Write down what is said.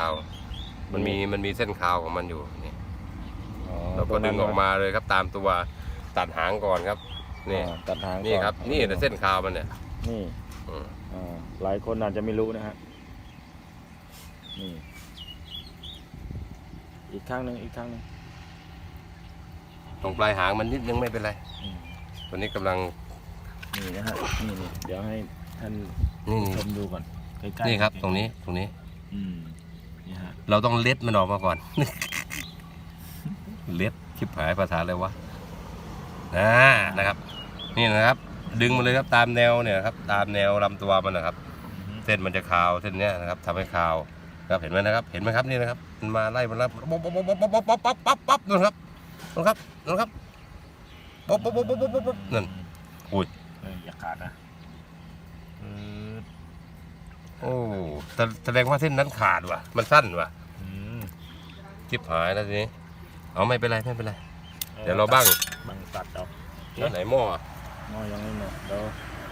คาวมันมีมันมีเส้นคาวของมันอยู่นี่อ๋อเราก็ดึงออกมาเลยครับตามตัวตัดหางก่อนครับนี่อ่าตัดหางนี่ครับก่อนี่แต่เส้นคาวมันเนี่ยนี่อืมอ่าหลายคนอาจจะไม่รู้นะฮะนี่อีกข้างหนึ่งอีกข้างหนึ่งตรงปลายหางมันนิดนึงไม่เป็นไรอืมตัวนี้กำลังนี่นะฮะนี่นี่เดี๋ยวให้ท่านนี่ชมดูก่อนใกล้ๆนี่ครับ ตรงนี้ตรงนี้ อืมนี่ฮะ เราต้องเล็ดมันออกมาก่อน เล็ดชิบหายภาษาอะไรวะนะนะครับ นี่นะครับ ดึงมาเลยครับตามแนวเนี่ยครับ ตามแนวลำตัวมันนะครับ เส้นมันจะคาวเส้นเนี้ยนะครับทำให้คาวนะครับเห็นไหมนะครับ เห็นไหมครับนี่นะครับ มันมาไล่มันแล้วป๊บป๊บป๊บป๊บป๊บป๊บป๊บป๊บป๊บนั่นครับนั่นครับนั่นครับป๊บป๊บป๊บป๊บป๊บป๊บนั่นอุ้ยเอออย่าขาดนะอืม โอ้แต่แสดงว่าเส้นนั้นขาดว่ะ มันสั้นว่ะอืมชิบหายแล้วทีนี้ เอาไม่เป็นไรไม่เป็นไร เดี๋ยวเราบ้างบังตัดเอาแล้วไหนหม้อหม้อยังไม่หมดเดี๋ยว